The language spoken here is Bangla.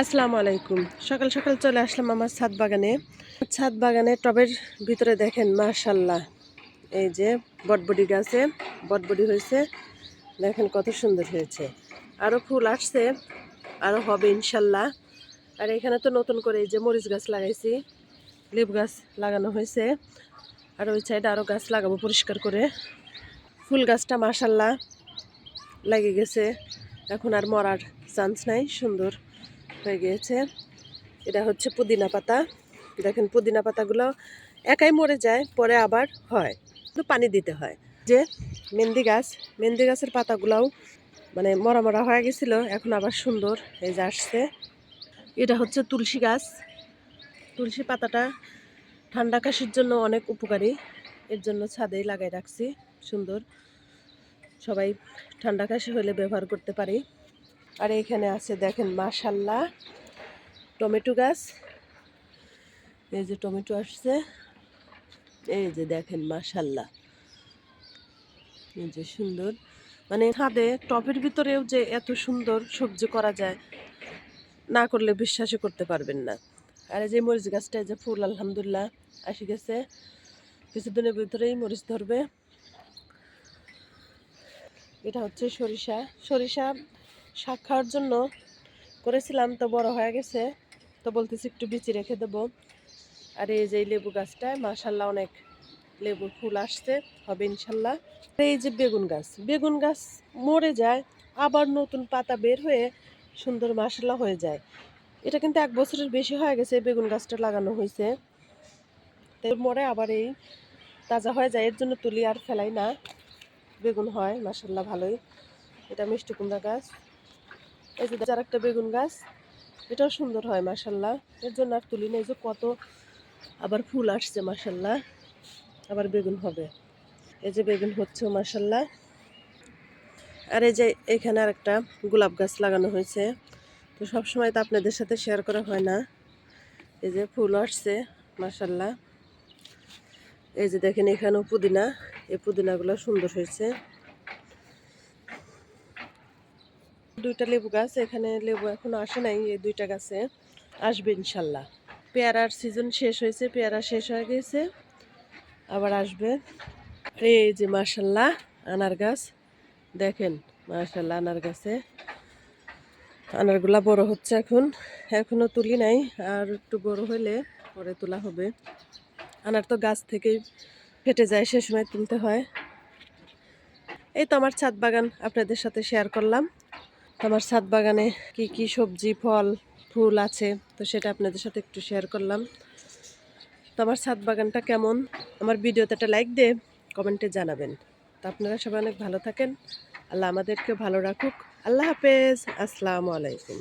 আসসালামু আলাইকুম। সকাল সকাল চলে আসলাম আমার ছাদ বাগানে। ছাদ বাগানে টবের ভিতরে দেখেন মাশাল্লাহ এই যে বটবডি গাছে বটবডি হয়েছে। দেখেন কত সুন্দর হয়েছে। আরও ফুল আসছে আরও হবে ইনশাল্লাহ আর এখানে তো নতুন করে এই যে মরিচ গাছ লাগাইছি, লেবু গাছ লাগানো হয়েছে। আর ওই সাইডে আরও গাছ লাগাবো পরিষ্কার করে। ফুল গাছটা মাশাল্লাহ লেগে গেছে। এখন আর মরার চান্স নাই, সুন্দর। হয়ে গিয়েছে। এটা হচ্ছে পুদিনা পাতা। দেখেন পুদিনা পাতাগুলো একাই মরে যায়, পরে আবার হয়। কিন্তু পানি দিতে হয়। যে মেহেন্দি গাছ, মেহেন্দি গাছের পাতাগুলাও মানে মরা মরা হয়ে গেছিল, এখন আবার সুন্দর এই যে আসছে। এটা হচ্ছে তুলসী গাছ। তুলসী পাতাটা ঠান্ডা কাশির জন্য অনেক উপকারী। এর জন্য ছাদেই লাগাই রাখছি, সুন্দর। সবাই ঠান্ডা কাশি হলে ব্যবহার করতে পারি। আর এখানে আছে দেখেন মাশাল্লাহ টমেটো গাছ। এই যে টমেটো আসছে। এই যে দেখেন মাশাল্লাহ। এই যে সুন্দর। মানে ছাদে টবের ভিতরেও যে এত সুন্দর সবজি করা যায়, না করলে বিশ্বাসই করতে পারবেন না। আর এই যে মরিচ গাছটা যে ফুল, আলহামদুলিল্লাহ, আসি গেছে। কিছুদিনের ভিতরেই মরিচ ধরবে। এটা হচ্ছে সরিষা। সরিষা শাক খাওয়ার জন্য করেছিলাম, তো বড় হয়ে গেছে। তো বলতেছি একটু বিচি রেখে দেবো। আর এই যে লেবু গাছটায় মাশাল্লাহ অনেক লেবু ফুল আসছে, হবে ইনশাল্লাহ। এই যে বেগুন গাছ বেগুন গাছ মরে যায়, আবার নতুন পাতা বের হয়ে সুন্দর মাসাল্লাহ হয়ে যায়। এটা কিন্তু এক বছরের বেশি হয়ে গেছে বেগুন গাছটা লাগানো হয়েছে। তো মরে আবার এই তাজা হয়ে যায়, এর জন্য তুলি আর ফেলাই না। বেগুন হয় মাসাল্লাহ ভালোই। এটা মিষ্টি কুমড়া গাছ। এই যে যার একটা বেগুন গাছ, এটাও সুন্দর হয় মাসাল্লাহ এর জন্য আর তুলি নেই যে কত আবার ফুল আসছে মাসাল্লাহ আবার বেগুন হবে। এই যে বেগুন হচ্ছে মাসাল্লাহ আর এই যে এখানে আর একটা গোলাপ গাছ লাগানো হয়েছে। তো সবসময় তো আপনাদের সাথে শেয়ার করা হয় না। এই যে ফুল আসছে মাসাল্লাহ এই যে দেখেন এখানেও পুদিনা। এই পুদিনাগুলো সুন্দর হয়েছে। দুইটা লেবু গাছ, এখানে লেবু এখনও আসে নাই, এই দুইটা গাছে। আসবে ইনশাল্লাহ। পেয়ারার সিজন শেষ হয়েছে, পেয়ারা শেষ হয়ে গেছে, আবার আসবে। এই যে মার্শাল্লাহ আনার গাছ। দেখেন মার্শাল্লাহ আনার গাছে। আনারগুলা বড় হচ্ছে এখন। এখনও তুলি নাই, আর একটু বড় হলে পরে তোলা হবে। আনার তো গাছ থেকেই ফেটে যায়, সে সময় তুলতে হয়। এই তো আমার ছাদ বাগান, আপনাদের সাথে শেয়ার করলাম। আমার ছাদ বাগানে কি কি সবজি, ফল, ফুল আছে, তো সেটা আপনাদের সাথে একটু শেয়ার করলাম। তো আমার ছাদ বাগানটা কেমন? আমার ভিডিওতে একটা লাইক দিয়ে কমেন্টে জানাবেন। তো আপনারা সবাই অনেক ভালো থাকেন। আল্লাহ আমাদেরকে ভালো রাখুক। আল্লাহ হাফেজ। আসসালামু আলাইকুম।